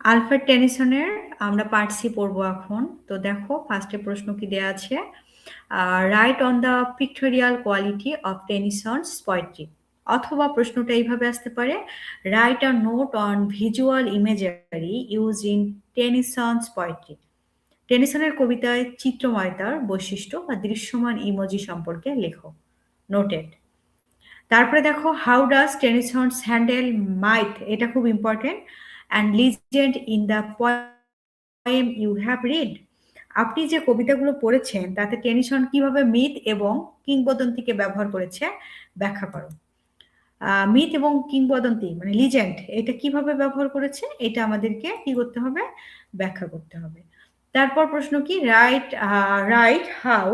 Alfred টেনিসনের আমরা part C পড়ব এখন। তো দেখো ফার্স্টে প্রশ্ন কি দেয়া আছে? Write on the pictorial quality of Tennyson's poetry অথবা প্রশ্নটা এইভাবে আসতে পারে write a note on visual imagery use in Tennyson's poetry টেনিসনের কবিতায় চিত্রময়তার বৈশিষ্ট্য বা দৃশ্যমান ইমোজি সম্পর্কে লেখো। নোটেড তারপরে দেখো how does Tennyson's handle myth এটা খুব important and legend in the poem you have read আপনি যে কবিতাগুলো পড়েছেন, তাতে টেনিসন কীভাবে মিথ এবং কিংবদন্তিকে ব্যবহার করেছে? ব্যাখ্যা করো। মিথ এবং কিংবদন্তি মানে লিজেন্ড এটা কীভাবে ব্যবহার করেছে? এটা আমাদেরকে কি করতে হবে? ব্যাখ্যা করতে হবে। তারপর প্রশ্ন কি? Write write how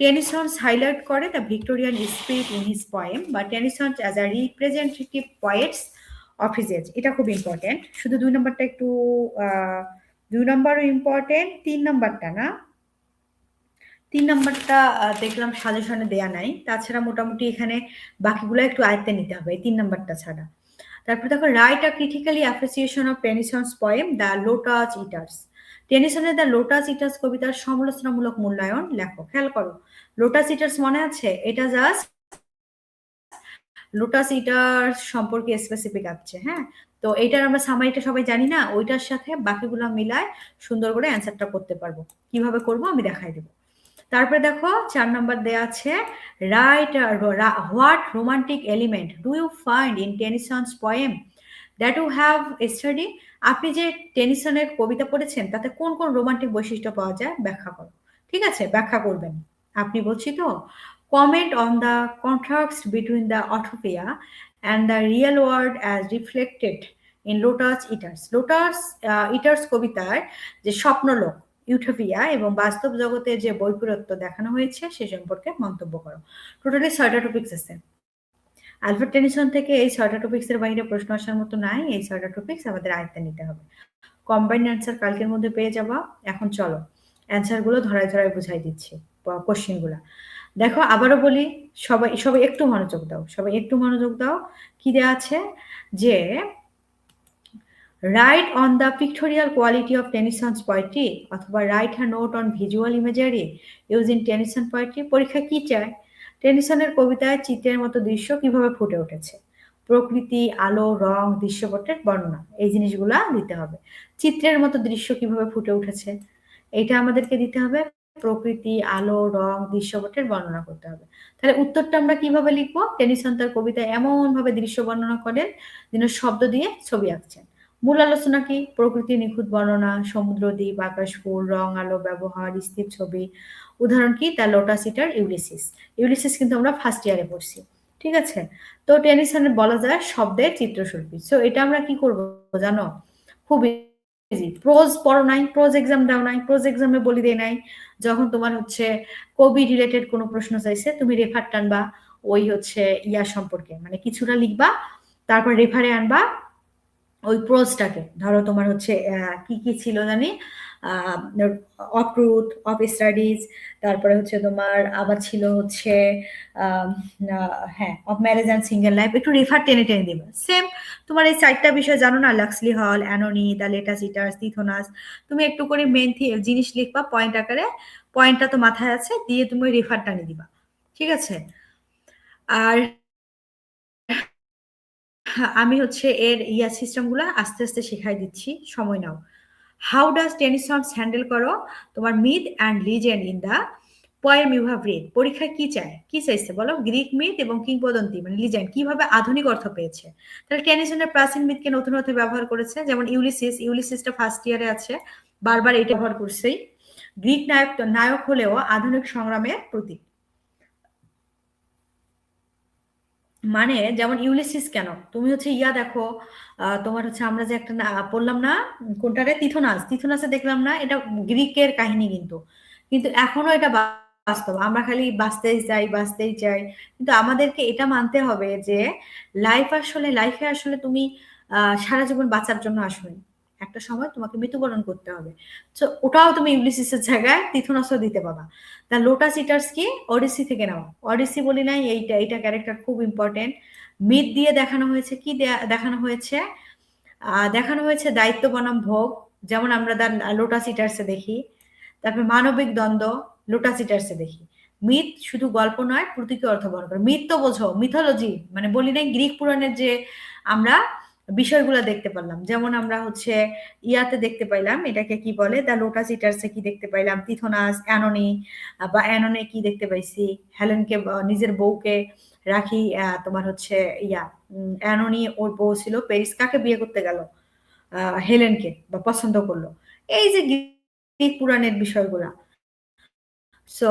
Tennyson's highlight করে the Victorian spirit in his poem বা Tennyson's as a representative poets of his age এটা খুব ইম্পর্টেন্ট শুধু দুই নম্বরটা একটু দুই নম্বরও ইম্পর্টেন্ট তিন নম্বরটা না? তিন নম্বরটা দেখলাম সাজেশনে দেয়া নাই। তাছাড়া মোটামুটি এখানে বাকিগুলো একটু আয়ত্তে নিতে হবে তিন নম্বরটা ছাড়া। তারপর দেখো write a critically appreciation of Tennyson's poem the Lotus Eaters টেনিসনের the Lotus Eaters কবিতার সমালোচনামূলক মূল্যায়ন লেখো, খেয়াল করো। লোটাস ইটার্স মনে আছে? এটা জাস্ট লোটাস ইটার্স সম্পর্কে স্পেসিফিক আছে হ্যাঁ? তো এইটার আমরা সামারিটা সবাই জানি না, ওইটার সাথে বাকিগুলো মিলায় সুন্দর করে অ্যান্সারটা করতে পারব। কীভাবে করব আমি দেখাই দেবো। তারপরে দেখো, চার নম্বর দেয়া আছে write what romantic element do you find in Tennyson's poem that you have study আপনি যে টেনিসনের কবিতা পড়েছেন, তাতে কোন কোন রোমান্টিক বৈশিষ্ট্য পাওয়া যায়? ব্যাখ্যা করো। ঠিক আছে? ব্যাখ্যা করবেন। আপনি বলছি তো? Comment on the contract between the utopia and the real world as reflected in Lotus Eaters Lotus Eaters কবিতার যে স্বপ্নলোক, ইউটোপিয়া এবং বাস্তব জগতে যে বৈপরীত্য দেখানো হয়েছে, সে সম্পর্কে মন্তব্য করো। টোটালি ছয়টা টপিক্স আছে। আলফার টেনিসন থেকে এই ছয়টা টপিক্সের বাইরে প্রশ্ন আসার মতো নাই, এই ছয়টা টপিক্স আমাদের আয়ত্তে নিতে হবে। কম্বাইন্ড অ্যান্সার কালকের মধ্যে পেয়ে যাবা। এখন চলো অ্যান্সারগুলো ধরায় ধরায় বুঝাই দিচ্ছি কোশ্চেনগুলো দেখো আবারও বলি, সবাই সবাই একটু মনোযোগ দাও, সবাই একটু মনোযোগ দাও। কি দেওয়া আছে? যে write on the pictorial quality of Tennyson's poetry অথবা রাইট হ্যাঁ note on visual imagery use in Tennyson poetry পরীক্ষা কি চায়? টেনিসনের কবিতায় চিত্রের মতো দৃশ্য কীভাবে ফুটে উঠেছে? প্রকৃতি, আলো, রং, দৃশ্যপটের বর্ণনা, এই জিনিসগুলা দিতে হবে। চিত্রের মতো দৃশ্য কীভাবে ফুটে উঠেছে? এটা আমাদেরকে দিতে হবে। প্রকৃতি, আলো, রং, দৃশ্যপটের বর্ণনা করতে হবে। তাহলে উত্তরটা আমরা কীভাবে লিখব? টেনিসন তার কবিতায় এমন ভাবে দৃশ্য বর্ণনা করেন যিনি শব্দ দিয়ে ছবি আঁকছেন। মূল আলোচনা কি? প্রকৃতি নিখুঁত বর্ণনা, সমুদ্র, দ্বীপ, আকাশ, ফুল, রং, আলো, ব্যবহার, স্থির ছবি। উদাহরণ কি? The lotus eater Ulysses. Ulysses কিন্তু আমরা ফার্স্ট ইয়ারে পড়ছি, ঠিক আছে? তো টেনিসনে বলা যায় শব্দের চিত্রশিল্পী। সো এটা আমরা কি করব জানো? খুব ইজি প্রোজ পড়ো নাই। প্রোজ এক্সাম দাও নাই। প্রোজ এক্সামে বলি দেয় নাই। যখন তোমার হচ্ছে কবি রিলেটেড কোনো প্রশ্ন চাইছে, তুমি রেফার টানবা ওই হচ্ছে ইয়া সম্পর্কে। মানে কিছুটা লিখবা, তারপর রেফারে আনবা ওই প্রোজটাকে ধরো তোমার হচ্ছে কি কি ছিল জানি? অফ ট্রুথ অফ স্টাডিজ তারপরে হচ্ছে তোমার আবার ছিল হচ্ছে হ্যাঁ of marriage and single life একটু রেফার টেনে টেনে দেবে। সেম তোমার এই চারটা বিষয় জানো না? Locksley Hall Oenone the lotus eaters Tithonus তুমি একটু করে মেন জিনিস লিখবা পয়েন্ট আকারে। পয়েন্টটা তো মাথায় আছে, দিয়ে তুমি রেফার টানে দিবা ঠিক আছে? আর আমি হচ্ছে এর ইয়া সিস্টেমগুলো আস্তে আস্তে শেখাই দিচ্ছি। সময় নাও। হাউ ডাজ টেনিসন্স হ্যান্ডেল করো? তোমার myth and legend in the poem you have read পরীক্ষায় কি চায়? কি চাইছে বলো? গ্রিক মিথ এবং কিংবদন্তি মানে লিজেন্ড, কীভাবে আধুনিক অর্থ পেয়েছে? তাহলে টেনিসনের প্রাচীন মিথকে নতুন অর্থে ব্যবহার করেছে, যেমন ইউলিসিস, ইউলিসিসটা ফার্স্ট ইয়ারে আছে, বারবার এটা ব্যবহার করছেই। গ্রিক নায়ক নায়ক হলেও আধুনিক সংগ্রামের প্রতীক। মানে যেমন ইউলিসিস কেন? তুমি হচ্ছে ইয়া দেখো তোমার হচ্ছে আমরা যে একটা পড়লাম না, কোনটারে? তিথোনাস। তিথোনাসে দেখলাম না, এটা গ্রিকের কাহিনী কিন্তু। কিন্তু এখনও এটা বাস্তব। আমরা খালি বাঁচতেই চাই বাঁচতেই চাই। কিন্তু আমাদেরকে এটা মানতে হবে যে লাইফ আসলে লাইফে আসলে তুমি সারা জীবন বাঁচার জন্য আসবে একটা সময় তোমাকে মৃত্যুবরণ করতে হবে। তো ওটাও তুমি ইউলিসিসের জায়গায় তিথুনাসও দিতে পাবা তা লোটাস ইটার্স কি অডিসি থেকে নেওয়া অডিসি বলি নাই, এইটা এইটা ক্যারেক্টার খুব ইম্পর্টেন্ট মিথ দিয়ে দেখানো হয়েছে, কি দেখানো হয়েছে? দেখানো হয়েছে দায়িত্ব বনাম ভোগ। যেমন আমরা লোটাস ইটার্সে দেখি। তারপর মানবিক দ্বন্দ্ব। লোটাস ইটার্সে দেখি। মিথ শুধু গল্প নয়, প্রতীকী অর্থ বহন করে। মিথ তো বোঝো মিথোলজি মানে বলি নাই, গ্রিক পুরাণের যে আমরা বিষয়গুলো দেখতে পারলাম। যেমন আমরা হচ্ছে ইয়াতে দেখতে পাইলাম, এটাকে কি বলে? দ্য লোটাস ইটার্সে কি দেখতে পাইলাম? তিথোনাস, অ্যানোনি, বা অ্যানোনে কি দেখতে পাইছি? হেলেনকে নিজের বউকে রাখি তোমার হচ্ছে ইয়া অ্যানোনি ওর বউ ছিল প্যারিস কাকে বিয়ে করতে গেল? হেলেনকে বা পছন্দ করল। এই যে গ্রিক পুরাণের বিষয়গুলা so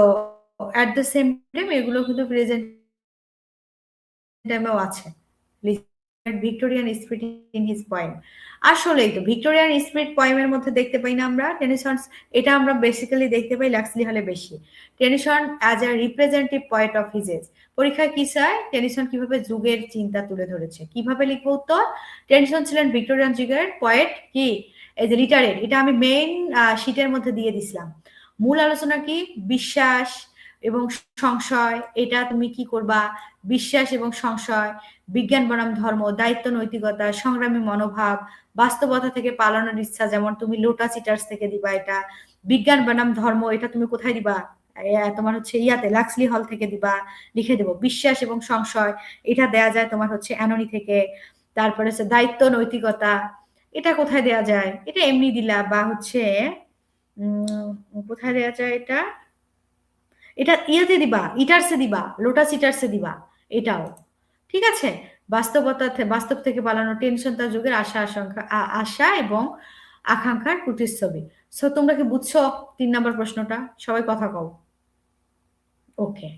at the same time এগুলো কিন্তু প্রেজেন্ট টাইমেও আছে। Victorian spirit in his poem আসলেই তো ভিক্টোরিয়ান স্পিরিট পয়েমের মধ্যে দেখতে পাই না আমরা। টেনিসন এটা আমরা বেসিক্যালি দেখতে পাই লাক্সলি হলে বেশি। Tennyson as a representative point of his age পরীক্ষায় কি চায়? টেনিসন কীভাবে যুগের চিন্তা তুলে ধরেছে? কীভাবে লিখব উত্তর? টেনিসন ছিলেন ভিক্টোরিয়ান যুগের পয়েট কি? এই যে লিটারেট এটা আমি মেইন শিটের মধ্যে দিয়ে দিছিলাম। মূল আলোচনা কি? বিশ্বাস এবং সংশয়। এটা তুমি কি করবা? বিশ্বাস এবং সংশয়, বিজ্ঞান, বনাম, ধর্ম, দায়িত্ব, নৈতিকতা, সংগ্রামী মনোভাব, বাস্তবতা থেকে পালানোর ইচ্ছা, যেমন তুমি লোটা চিটার্স থেকে দিবা এটা, বিজ্ঞান, বনাম, ধর্ম, এটা তুমি কোথায় দিবা? তোমার হচ্ছে ইয়াতে লাক্সলি হল থেকে দিবা, লিখে দেবো। বিশ্বাস এবং সংশয়, এটা দেয়া যায় তোমার হচ্ছে অ্যাননি থেকে। তারপরে হচ্ছে দায়িত্ব, নৈতিকতা, এটা কোথায় দেয়া যায়? এটা এমনি দিলা বা হচ্ছে কোথায় দেওয়া যায় এটা? এটা ইয়েতে দিবা, ইটার্সে দিবা লোটাস ইটার্সে দিবা, এটাও। ঠিক আছে? বাস্তবতা বাস্তব থেকে পালানো টেনশন তার যুগের আশা, আশঙ্কা আশা এবং আকাঙ্ক্ষার প্রতিচ্ছবি। সো তোমরা কি বুঝছ তিন নম্বর প্রশ্নটা? সবাই কথা কও। ওকে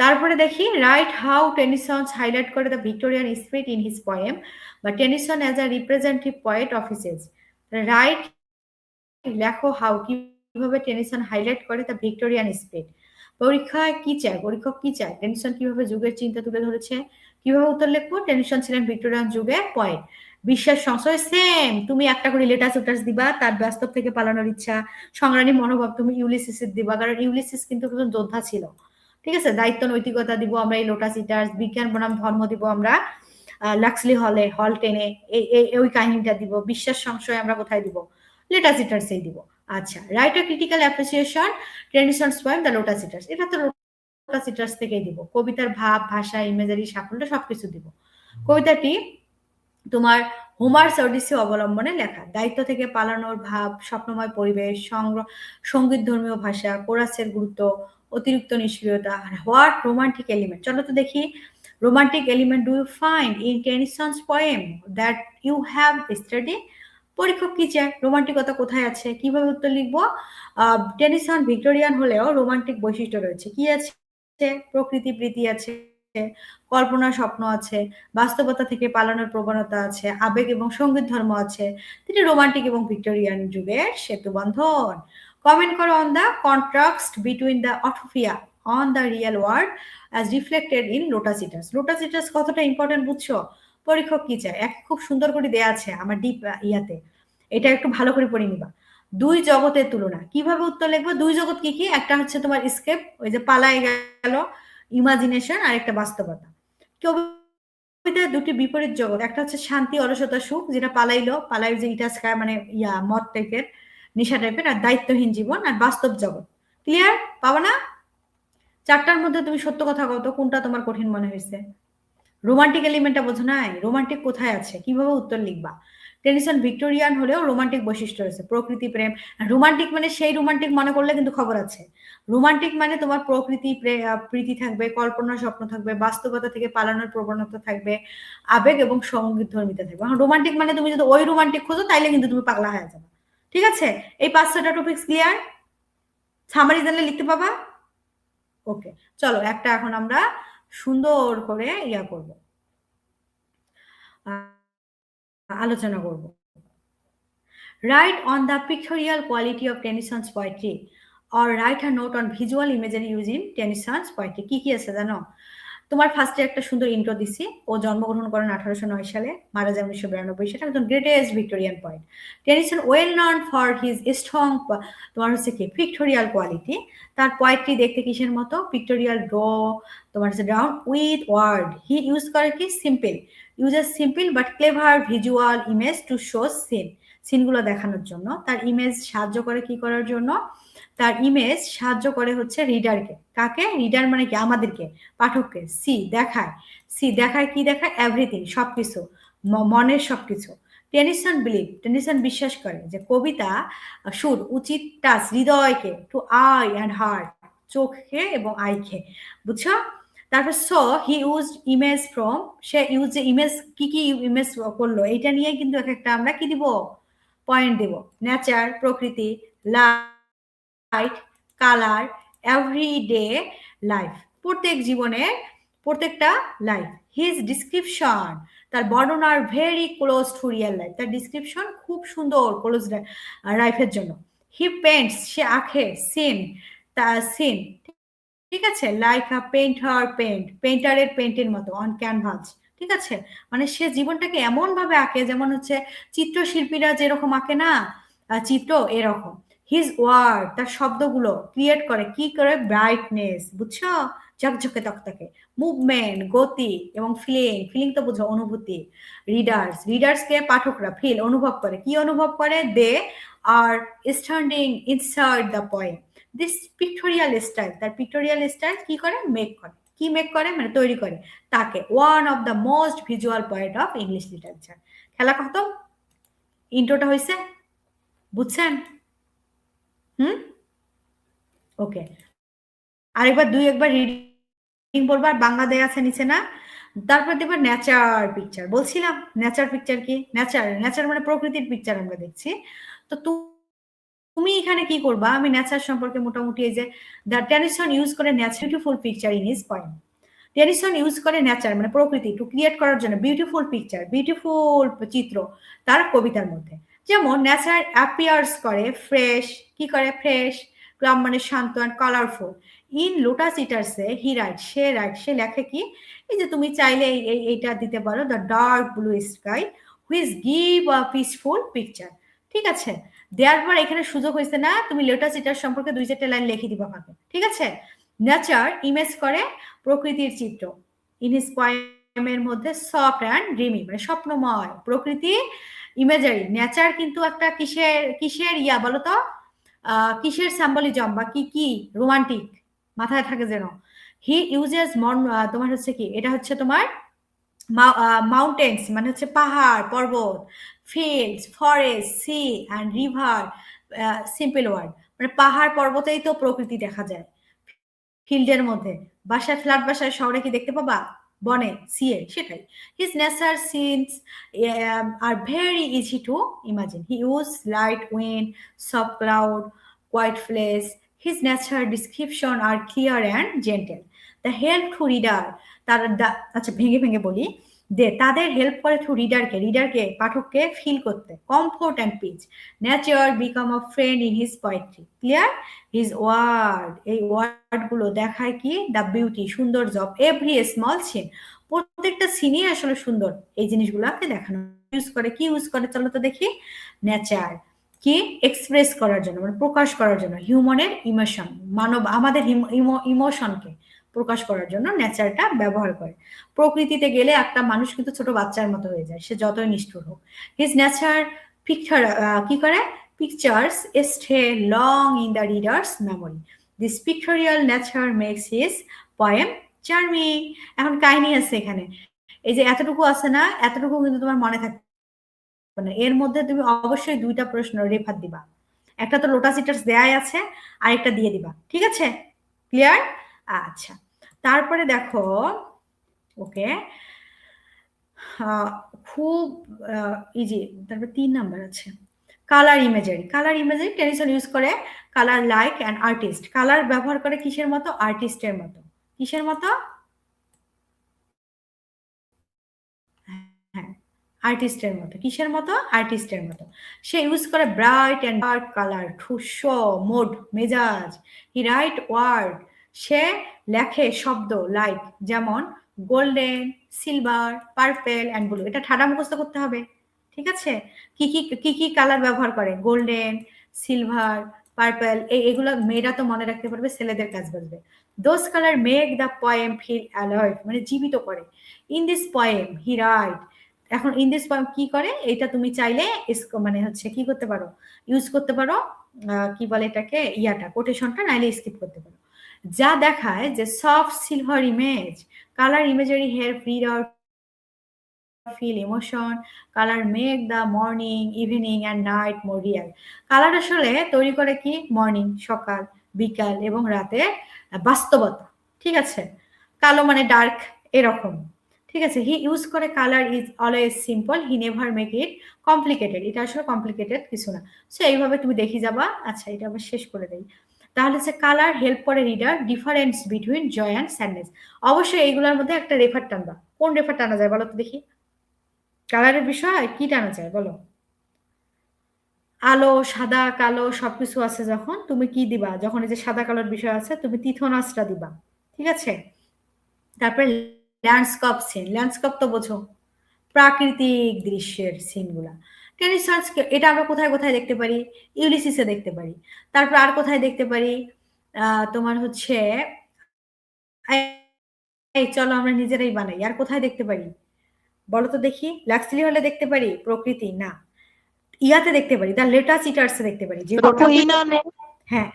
তারপরে দেখি রাইট হাউ টেনিসন হাইলাইট করে the Victorian spirit in his poem বা Tennyson as a representative poet offices write লেখো হাউ কীভাবে টেনিসন হাইলাইট করে দ্য ভিক্টোরিয়ান স্পিরিট পরীক্ষায় কি চায়? পরীক্ষক কি চায়? টেনশন কীভাবে যুগের চিন্তা তুলে ধরেছে? কীভাবে উত্তর লিখব? টেনশন ছিলেন ভিক্টোরিয়ান যুগে পয়েন্ট বিশ্বাস, সংশয় সেম তুমি একটা করে লেটাস উটাস দিবা, তার ব্যস্ত থেকে পালানোর ইচ্ছা। সংগ্রামী মনোভাব তুমি ইউলিসিসের দিবা, কারণ ইউলিসিস কিন্তু যোদ্ধা ছিল। ঠিক আছে? দায়িত্ব, নৈতিকতা দিব আমরা এই লোটাস ইটার্স বিজ্ঞান, বনাম, ধর্ম দিব আমরা লাক্সলি হলে হল টেনে এই, ওই কাহিনীটা দিব। বিশ্বাস, সংশয় আমরা কোথায় দিব? লেটাস ইটার্সেই দিব। আচ্ছা write a critical appreciation tradition poem the Lotus Eaters এটা তো লোটাস ইটার্স থেকেই দিব। কবিতার ভাব, ভাষা ইমেজারি সাফল্য, সবকিছু দিব। কবিতাটি তোমার হোমার্স অডিসি অবলম্বনে লেখা। দায়িত্ব থেকে পালানোর ভাব, স্বপ্নময় পরিবেশ সংগ্রহ সংগীত ধর্মীয় ভাষা, কোরাসের গুরুত্ব, অতিরিক্ত নিষ্ক্রিয়তা হোয়াট রোমান্টিক এলিমেন্ট চলো তো দেখি। Romantic element do you find in Tennyson's poem that you have study পরীক্ষক কি চায় রোমান্টিকতা কোথায় আছে? কীভাবে উত্তর লিখব? টেনিসন ভিক্টোরিয়ান হলেও রোমান্টিক বৈশিষ্ট্য রয়েছে। কি আছে? প্রকৃতি, প্রীতি আছে, কল্পনা, স্বপ্ন আছে, বাস্তবতা থেকে পালানোর প্রবণতা আছে, আবেগ এবং সংগীত ধর্ম আছে। তিনি রোমান্টিক এবং ভিক্টোরিয়ান যুগের সেতু বন্ধন কমেন্ট করো on the contract between the utopia on the real world as reflected in Lotus Eaters Lotus Eaters কতটা ইম্পর্টেন্ট বুঝছ? পরীক্ষক কি চায়? এক খুব সুন্দর করে দেয়া আছে আমার ডিপ ইয়াতে। এটা একটু ভালো করে পড়ে নিবা। দুই জগতের তুলনা। কীভাবে উত্তর লিখব? দুই জগৎ কি কি? একটা হচ্ছে তোমার স্কেপ ওই যে পালাই গেল ইমাজিনেশন আর একটা বাস্তবতা। কবিতায় দুটি বিপরীত জগৎ, একটা হচ্ছে শান্তি, অলসতা, সুখ, যেটা পালাইলো পালাই যে ইটাস মানে ইয়া মদ টাইপের নেশা টাইপের আর দায়িত্বহীন জীবন আর বাস্তব জগৎ। ক্লিয়ার পাবা না? চারটার মধ্যে তুমি সত্য কথা কত কোনটা তোমার কঠিন মনে হয়েছে রোমান্টিক এলিমেন্টটা বোঝো নাই? রোমান্টিক কোথায় আছে? কীভাবে উত্তর লিখবা? টেনিসন ভিক্টোরিয়ান হলেও রোমান্টিক বৈশিষ্ট্য রয়েছে, প্রকৃতি প্রেম। রোমান্টিক মানে সেই রোমান্টিক মনে করলে কিন্তু খবর আছে। রোমান্টিক মানে তোমার প্রকৃতি প্রীতি থাকবে, কল্পনা স্বপ্ন থাকবে, বাস্তবতা থেকে পালানোর প্রবণতা থাকবে, আবেগ এবং সংগীত ধর্মিতা থাকবে। রোমান্টিক মানে তুমি যদি ওই রোমান্টিক খোঁজো, তাইলে কিন্তু তুমি পাগলা হয়ে যাবে। ঠিক আছে? এই পাঁচশোটা টপিক্স ক্লিয়ার সামারি জানলে লিখতে পাবা? ওকে চলো একটা এখন আমরা সুন্দর করে ইয়া করব। আলোচনা করব। Write on the pictorial quality of Tennyson's poetry or write a note on visual imagery using Tennyson's poetry কি কি আছে জানো? তোমার ফার্স্টে একটা সুন্দর ইন্ট্রো দিছি। ও জন্মগ্রহণ করেন আঠারোশো নয় সালে, মারা যান উনিশশো বিরানব্বই সালে। একজন greatest Victorian point Tennyson well known for his strong তোমার হচ্ছে কি? পিক্টোরিয়াল কোয়ালিটি তার পোয়েট্রি দেখতে কিসের মতো? পিক্টোরিয়াল ড্র তোমার হচ্ছে down with word he use করে কি? Simple uses simple but clever visual image to show scene সিনগুলো দেখানোর জন্য। তার ইমেজ সাহায্য করে কি করার জন্য? তার ইমেজ সাহায্য করে হচ্ছে রিডারকে কাকে? রিডার মানে কি? আমাদেরকে। পাঠককে। সি দেখায়। সি দেখায়, কি দেখায়? এভরিথিং সবকিছু। মনের সবকিছু। টেনিসন বিলিভ টেনিসন বিশ্বাস করে যে কবিতা, সুর, উচিত টাচ হৃদয়কে টু আই অ্যান্ড হার্ট চোখকে এবং আইকে বুঝছ? তারপর so he use image from say use যে ইমেজ কি কি ইমেজ করল? এইটা নিয়ে কিন্তু এক একটা আমরা কি দিব? পয়েন্ট দেব। নেচার প্রকৃতি লাইট কালার এভরিডে লাইফ প্রত্যেক জীবনের প্রত্যেকটা লাইফ হিজ ডিসক্রিপশন তার বর্ণনার very close to real life তার ডিসক্রিপশন খুব সুন্দর ক্লোজ লাইফের জন্য। হি পেন্টস সে আঁকে সিন তার সিন ঠিক আছে? লাইক আ পেন্টার পেন্ট পেন্টারের পেন্টের মতো অন ক্যানভাস ঠিক আছে? মানে সে জীবনটাকে এমন ভাবে আঁকে যেমন হচ্ছে চিত্রশিল্পীরা যেরকম আঁকে না চিত্র এরকম। হিজ ওয়ার্ড তার শব্দগুলো ক্রিয়েট করে, কি করে? ব্রাইটনেস বুঝছ? ঝকঝকে তকতকে। মুভমেন্ট গতি এবং ফিলিং ফিলিং তো বুঝো, অনুভূতি। রিডার্স রিডার্সকে পাঠকরা ফিল অনুভব করে। কি অনুভব করে? They are standing insert the point this pictorial style তার পিক্টোরিয়াল স্টাইল কি করে? মেক করে। কি মেক করে? মানে তৈরি করে। তাকে one of the most visual point of English literature খেলা কত? ইন্ট্রোটা হয়েছে বুঝছেন? হুম? ওকে আরেকবার দুই, একবার রিডিং বলবার বাংলা দেয়া আছে নিচে না? তারপর দেখবার নেচার পিকচার বলছিলাম নেচার পিকচার কি? নেচার নেচার মানে প্রকৃতির পিকচার আমরা দেখছি। তো তুমি এখানে কি করবা? আমি নেচার সম্পর্কে মোটামুটি এই যে দ্য টেনিসন ইউজ করে nature beautiful picture in is point Tennyson use করে নেচার মানে প্রকৃতি টু ক্রিয়েট করার জন্য বিউটিফুল পিকচার বিউটিফুল চিত্র তার কবিতার মধ্যে। যেমন ন্যাচার অ্যাপিয়ার্স করে ফ্রেশ কি করে? ফ্রেশ গ্রাম মানে শান্ত অ্যান্ড কালারফুল ইন লোটাস ইটার্সে হি রাইট সে রাইট সে লেখে কি? এই যে তুমি চাইলে এইটা দিতে পারো the dark blue sky which give a peaceful picture ঠিক আছে? দেওয়ার পর এখানে সুযোগ হয়েছে না, তুমি লোটাস ইটার সম্পর্কে দুই চারটে লাইন লিখে দিবা ভাবে। ঠিক আছে? নেচার ইমেজ করে প্রকৃতির চিত্র। ইন হিস পয়েমের মধ্যে সফট অ্যান্ড ড্রিমি মানে স্বপ্নময়। প্রকৃতি ইমেজারি নেচার কিন্তু একটা কিসের কিসের ইয়া বলো তো কিসের স্যাম্বলিজম বা কি কি রোমান্টিক মাথায় থাকে যেন? হি ইউজেস মন তোমার হচ্ছে কি? এটা হচ্ছে তোমার মাউন্টেন্স মানে হচ্ছে পাহাড়, পর্বত fields forest sea and river simple word মানে পাহাড়, পর্বতেই তো প্রকৃতি দেখা যায়। ফিল্ডের মধ্যে। বাসায় ফ্ল্যাট বাসায়, শহরে কি দেখতে পাবা? বনে সিএ সেটাই। His nature scenes are very easy to imagine he use light wind soft cloud white fleece his nature description are clear and gentle the help to reader তার আচ্ছা ভেঙে ভেঙে বলি। দে, তাদের হেল্প করে থ্রু রিডারকে রিডারকে পাঠককে ফিল করতে। Comfort and peace nature become a friend in his poetry clear his word এই ওয়ার্ডগুলো দেখায় কি? দ্য বিউটি সৌন্দর্য অফ এভরি স্মল সিন প্রত্যেকটা সিনই আসলে সুন্দর। এই জিনিসগুলোকে দেখানো। ইউজ করে, কি ইউজ করে? চলো তো দেখি। ন্যাচার কি? এক্সপ্রেস করার জন্য মানে প্রকাশ করার জন্য। হিউম্যানের ইমোশন মানব, আমাদের ইমোশনকে প্রকাশ করার জন্য নেচারটা ব্যবহার করে। প্রকৃতিতে গেলে একটা মানুষ কিন্তু ছোট বাচ্চার মতো হয়ে যায়, সে যতই নিষ্ঠুর হোক। হিজ নেচার পিকচার কি করে? Pictures stay long in the reader's memory this pictorial nature makes his poem charming এখন কাহিনী আছে এখানে। এই যে এতটুকু আছে না, এতটুকু কিন্তু তোমার মনে থাকবে না এর মধ্যে তুমি অবশ্যই দুইটা প্রশ্ন রেফার দিবা। একটা তো লোটাস ইটার্স দেয়াই আছে, আরেকটা দিয়ে দিবা। ঠিক আছে? ক্লিয়ার আচ্ছা তারপরে দেখো, ওকে খুব ইজি তারপর তিন নাম্বার আছে colour imagery colour imagery Tennyson use করে colour like and artist colour ব্যবহার করে কিসের মতো? আর্টিস্টের মতো, কিসের মতো? হ্যাঁ আর্টিস্টের মতো, কিসের মতো? আর্টিস্টের মতো, সে ইউজ করে bright and dark colour those mood মেজাজ হি রাইট ওয়ার্ড সে লেখে শব্দ লাইক যেমন golden silver purple and blue এটা ঠাডা মুখস্থ করতে হবে, ঠিক আছে? কি কি কি কি কালার ব্যবহার করে? গোল্ডেন সিলভার পার্পল এই এগুলো মেয়েরা তো মনে রাখতে পারবে, ছেলেদের কাজ বাজবে those colour make the poem feel alert মানে জীবিত করে। In this poem he write এখন ইন দিস পয়েম কি করে? এটা তুমি চাইলে মানে হচ্ছে কি করতে পারো? ইউজ করতে পারো কি বলে এটাকে? ইয়াটা কোটেশনটা নাইলে স্কিপ করতে পারো। যা দেখায় যে soft silver image colour imagery here freed out feel emotion colour make the morning evening and night more real colour আসলে তৈরি করে কি? মর্নিং সকাল, বিকাল এবং রাতে বাস্তবতা। ঠিক আছে? কালো মানে ডার্ক এরকম। ঠিক আছে? হি ইউজ করে colour is always simple he never make it complicated এটা আসলে কমপ্লিকেটেড কিছু না। সো এইভাবে তুমি দেখি যাবা। আচ্ছা এটা আবার শেষ করে দেই। তাহলে হচ্ছে কালার হেল্প করে reader difference between joy and sadness অবশ্যই এইগুলোর মধ্যে একটা রেফার টানবা। কোন রেফার টানা যায় বলো তো দেখি? কালারের বিষয় কি টানা যায় বলো? আলো, সাদা, কালো সবকিছু আছে যখন, তুমি কি দিবা? যখন এই যে সাদা কালোর বিষয় আছে, তুমি তিথনাসটা দিবা। ঠিক আছে? তারপরে ল্যান্ডস্কপ সিন ল্যান্ডস্কপ তো বোঝো। প্রাকৃতিক দৃশ্যের সিনগুলা টেনিসার্স এটা আমরা কোথায় কোথায় দেখতে পারি? ইউলিসিসে দেখতে পারি। তারপর আর কোথায় দেখতে পারি? তোমার হচ্ছে এই চলো আমরা নিজেরাই বানাই। আর কোথায় দেখতে পারি? বলো তো দেখি লাক্সলি হলে দেখতে পারি? প্রকৃতি? না। ইয়াতে দেখতে পারি। তার লেটাস ইটার্সে দেখতে পারি। হ্যাঁ।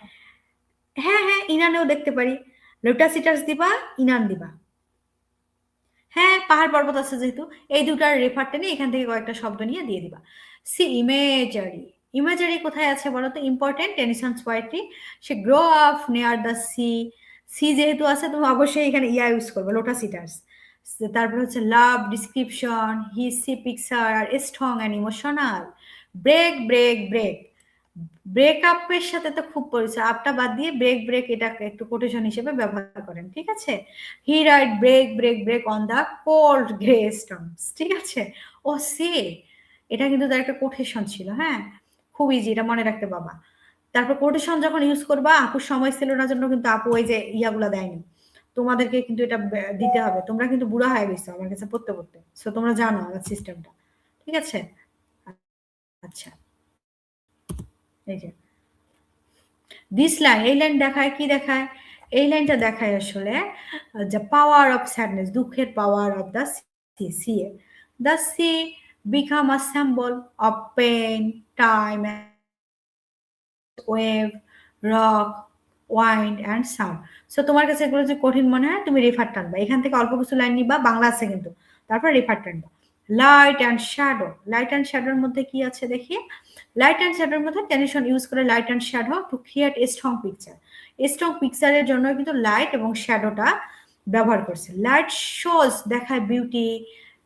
হ্যাঁ হ্যাঁ ইনানেও দেখতে পারি। লোটাস ইটার্স দিবা ইনান দিবা। হ্যাঁ পাহাড় পর্বত আছে যেহেতু। এই দুটার রেফারটা নিয়ে এখান থেকে কয়েকটা শব্দ নিয়ে দিয়ে দিবা। C imagery. ইমেজারি কোথায় আছে বলো তো important Tennyson's poetry say grow up near the sea sea যেহেতু আছে তুমি অবশ্যই এখানে ইয়া ইউজ করবে লোটাস ইটার্স তারপর হচ্ছে love description he sea picture are strong and emotional break break break break আপের সাথে তো খুব পরিচয়। আপটা বাদ দিয়ে ব্রেক ব্রেক এটাকে একটু কোটেশন হিসেবে ব্যবহার করেন, ঠিক আছে? He write break break break on the cold grey stones ঠিক আছে? ও সে। এটা কিন্তু তার একটা কোটেশন ছিল হ্যাঁ? খুব ইজি এটা মনে রাখতে বাবা। তারপর কোটেশন যখন ইউজ করবা, আপুর সময় ছিল না জন্য কিন্তু আপু ওই যে ইয়াগুলা দেয়নি। তোমাদেরকে কিন্তু এটা দিতে হবে। তোমরা কিন্তু বুড়া হয়ে গেছো আমার কাছে পড়তে পড়তে। সো তোমরা জানো আমার সিস্টেমটা ঠিক আছে? আচ্ছা। এই যে। দিস লাইন এই লাইন দেখায়, কি দেখায়? এই লাইনটা দেখায় আসলে যে পাওয়ার অফ স্যাডনেস দুঃখের power of the sea sea the sea become a symbol of pain time wave rock wind and sound so তোমার কাছে এগুলো যে কঠিন মনে হয়, তুমি রেফার টানবা। এখান থেকে অল্প কিছু লাইন নিবা, বাংলা আছে কিন্তু। তারপর refer টানবা। Light and shadow light and শ্যাডোর মধ্যে কি আছে দেখি? লাইট অ্যান্ড শ্যাডোর মধ্যে টেলিশন ইউজ করে light and shadow to create strong picture strong পিকচারের জন্য কিন্তু লাইট এবং শ্যাডোটা ব্যবহার করছে। লাইট শোজ দেখায় বিউটি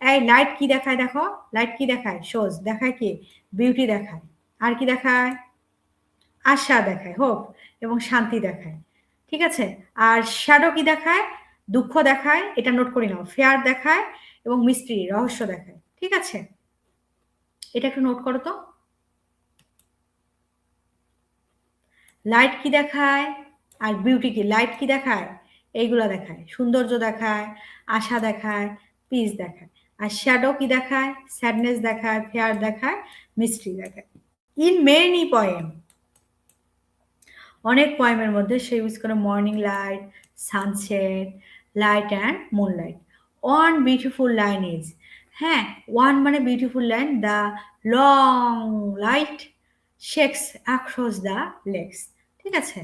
এই লাইট কি দেখায় দেখো? লাইট কি দেখায়? শোজ দেখায় কি? বিউটি দেখায়। আর কি দেখায়? আশা দেখায় হোপ এবং শান্তি দেখায়। ঠিক আছে? আর শ্যাডো কি দেখায়? দুঃখ দেখায়, এটা নোট করি নাও। ফেয়ার দেখায় এবং মিস্ট্রি রহস্য দেখায়। ঠিক আছে? এটা একটু নোট করো তো। লাইট কি দেখায়? আর বিউটি কি? লাইট কি দেখায়? এইগুলা দেখায়। সৌন্দর্য দেখায়, আশা দেখায় পিস দেখায়। আর শ্যাডো কি দেখায়? স্যাডনেস দেখায় ফেয়ার দেখায় মিস্ট্রি দেখায়। ইন মেনি পয়েম অনেক পয়েমের মধ্যে সে ইউজ করে morning light sunset light and moonlight one beautiful line is হ্যাঁ ওয়ান মানে beautiful line the long light shakes across the lakes ঠিক আছে?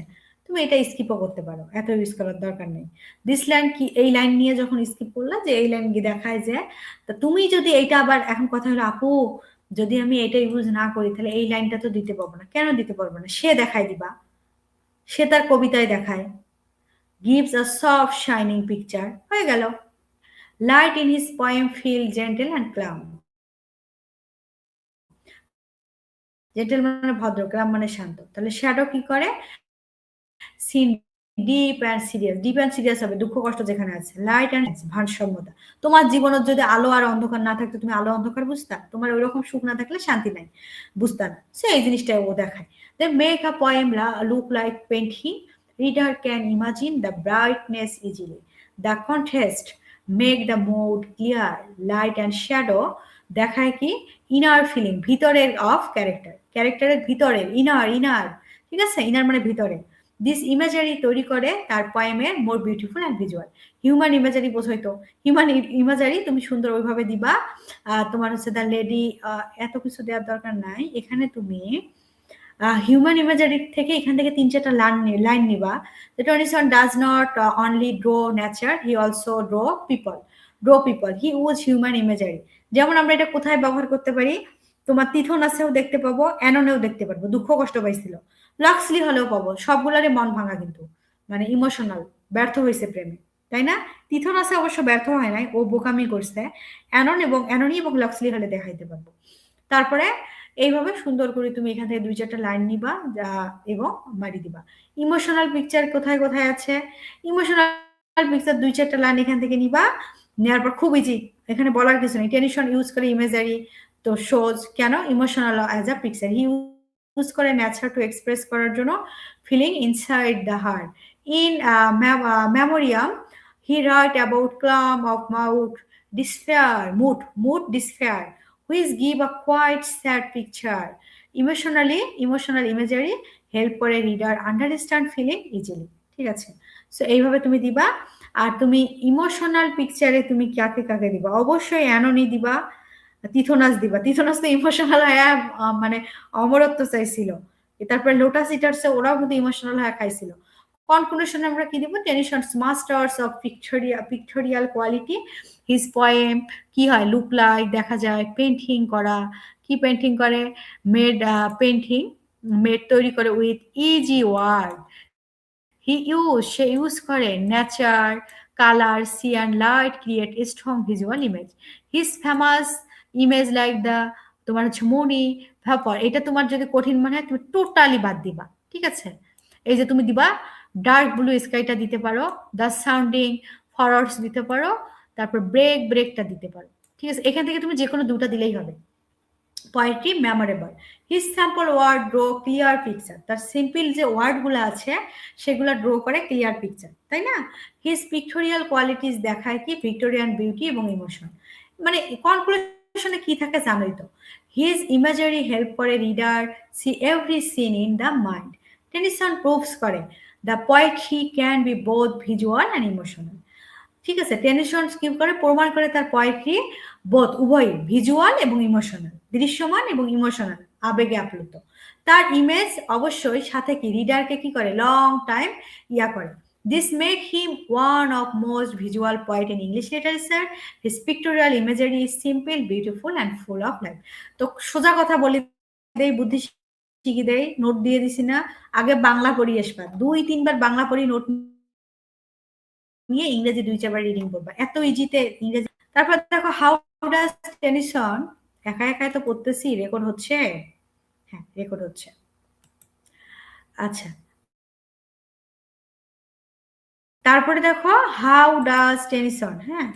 তুমি এটা স্কিপও করতে পারো, এত ইউজ করার দরকার নেই। দিস লাইন কি, এই লাইন নিয়ে যখন স্কিপ করলা যে এই লাইন গিয়ে দেখায় যে, তা তুমি যদি এইটা আবার, এখন কথা হলো আপু, যদি আমি এটা ইউজ না করি, তাহলে এই লাইনটা তো দিতে পারব না। কেন দিতে পারব না? সে দেখায় দিবা। সে তার কবিতায় দেখায়। Gives a soft shining picture হয়ে গেল। Light in his poem feel gentle and calm gentle মানে ভদ্র ক্লাম মানে শান্ত। তাহলে শ্যাডো কি করে? Scene deep and serious deep and serious হবে দুঃখ, কষ্ট যেখানে আছে লাইট অ্যান্ড ভারসাম্যতা। তোমার জীবনের যদি আলো আর অন্ধকার না থাকতো, তুমি আলো, অন্ধকার বুঝতা? তোমার ওই সুখ না থাকলে শান্তি নাই, বুঝতা না। সে এই জিনিসটা ও দেখায়। They make a poem look like painting reader can imagine the brightness easily. The contrast make the mood clear light and shadow দেখায় কি? ইনার ফিলিং ভিতরের অফ ক্যারেক্টার ক্যারেক্টারের ভিতরের ইনার ইনার ঠিক আছে? ইনার মানে ভিতরে। দিস ইমেজারি তৈরি করে তার পয়েমের more beautiful and visual human imagery বোঝাইতো human imagery তুমি সুন্দর ওইভাবে দিবা। তোমার হচ্ছে দ্য লেডি এত কিছু দেওয়ার দরকার নাই। এখানে তুমি হিউম্যান ইমেজারি থেকে এখান থেকে তিন চারটা লাইন লাইন নিবা। The Tennyson does not only draw nature he also draw people draw people he uses human imagery যেমন আমরা এটা কোথায় ব্যবহার করতে পারি? তোমার তিথনাসেও দেখতে পাবো, অ্যাননেও দেখতে পারব। দুঃখ কষ্ট পাইছিল। লাক্সলি হলেও পাবো, সবগুলারই মন ভাঙা কিন্তু। মানে ইমোশনাল ব্যর্থ হয়েছে প্রেমে, তাই না? তিথন তিথনাসে অবশ্য ব্যর্থ হয় নাই, ও বোকামি করছে। অ্যানন এবং অ্যাননি এবং লাক্সলি হলে দেখাইতে পারব। তারপরে এইভাবে সুন্দর করে তুমি এখান থেকে দুই চারটা লাইন নিবা, যা, এবং বাড়ি দিবা। ইমোশনাল পিকচার কোথায় কোথায় আছে? ইমোশনাল পিকচার দুই চারটা লাইন এখান থেকে নিবা। নেওয়ার পর খুব ইজি এখানে বলার কিছু নেই। টেনশন ইউজ করে ইমেজারি তো শোজ কেন? Emotional as a picture he use করে ন্যাচার টু এক্সপ্রেস করার জন্য feeling inside the heart In Memoriam he write about calm of mount despair mood mood despair which give a quiet sad picture emotionally emotional imagery help করে reader understand feeling easily ঠিক আছে? So এইভাবে তুমি দিবা। আর তুমি emotional পিকচারে তুমি কাকে কাকে দিবা? অবশ্যই অ্যানোনি দিবা। তিথনাস দিবা। তিথনাস তো ইমোশনাল হ্যাঁ মানে অমরত্ব চাইছিল। তারপরে লোটাস ইটার্সে ওরাও কিন্তু ইমোশনাল হয়ে খাইছিল। কনক্লুশন আমরা কি দিব? Tennyson's masters of pictorial pictorial quality his poem কি হয়? লুক লাইক দেখা যায় পেন্টিং করা। কি পেন্টিং করে? মেড পেন্টিং মেড তৈরি করে with easy word he use say use করে nature colour sea and light create strong visual image his famous image like the তোমার হচ্ছে মনি ভাপর, এটা তোমার যদি কঠিন মনে হয়, তুমি টোটালি বাদ দিবা, ঠিক আছে? এই যে তুমি দিবা ডার্ক ব্লু স্কাইটা দিতে পারো দ্য সাউন্ডিং ফরওয়ার্ডস দিতে পারো, তারপর ব্রেক ব্রেকটা দিতে পারো, ঠিক আছে? এখান থেকে তুমি যে কোনো দুটা দিলেই হবে। পয়েন্টটি memorable his sample word draw clear picture তার সিম্পল যে ওয়ার্ডগুলো আছে, সেগুলো ড্র করে ক্লিয়ার পিকচার তাই না? হিজ পিক্টোরিয়াল কোয়ালিটিস দেখায় কি? ভিক্টোরিয়ান বিউটি এবং ইমোশন মানে কনক্লুশনে কি থাকে জানোই তো হিজ ইমেজারি হেল্প করে reader see every scene in the mind Tennyson proves করে the he can be both visual and emotional ঠিক আছে টেনিসন কি করে, প্রমাণ করে তার পয়েট্রি বোধ উভয় ভিজুয়াল এবং ইমোশনাল দৃশ্যমান এবং ইমোশনাল আবেগে আপ্লুত। তার ইমেজ অবশ্যই সাথে কি? রিডারকে কি করে? লং টাইম ইয়া করে। This make him one of most visual point in English literature his pictorial imagery is simple beautiful and full of life তো সোজা কথা বলি দেই বুদ্ধি শিখি দেই নোট দিয়ে দিছি না। আগে বাংলা পড়ি আসবা। দুই, তিনবার বাংলা পড়ি নোট নিয়ে ইংরেজি দুই, চারবার রিডিং করবা এত ইজিতে ইংরেজি তারপর দেখো হাউ ডাজ টেনিসন একা একা তো পড়তেছি রেকর্ড হচ্ছে? হ্যাঁ রেকর্ড হচ্ছে। আচ্ছা। তারপরে দেখো হাউ ডাজ টেনিসন হ্যাঁ?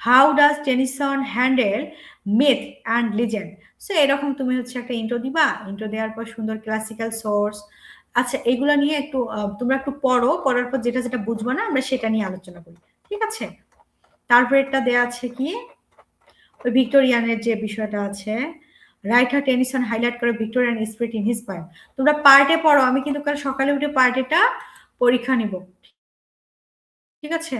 How does Tennyson handle myth and legend so এরকম তুমি হচ্ছে একটা ইন্ট্রো দিবা। ইন্ট্রো দেওয়ার পর সুন্দর ক্লাসিক্যাল সোর্স আচ্ছা এগুলো নিয়ে একটু তোমরা একটু পড়ো। পড়ার পর যেটা যেটা বুঝব না, আমরা সেটা নিয়ে আলোচনা করি। ঠিক আছে? তারপর এটা দেয়া আছে কি? ওই ভিক্টোরিয়ানের যে বিষয়টা আছে। রাইটার টেনিসন হাইলাইট করে Victorian spirit in his point তোমরা পার্টে পড়ো। আমি কিন্তু কাল সকালে উঠে পার্টেটা পরীক্ষা নিব। ঠিক আছে?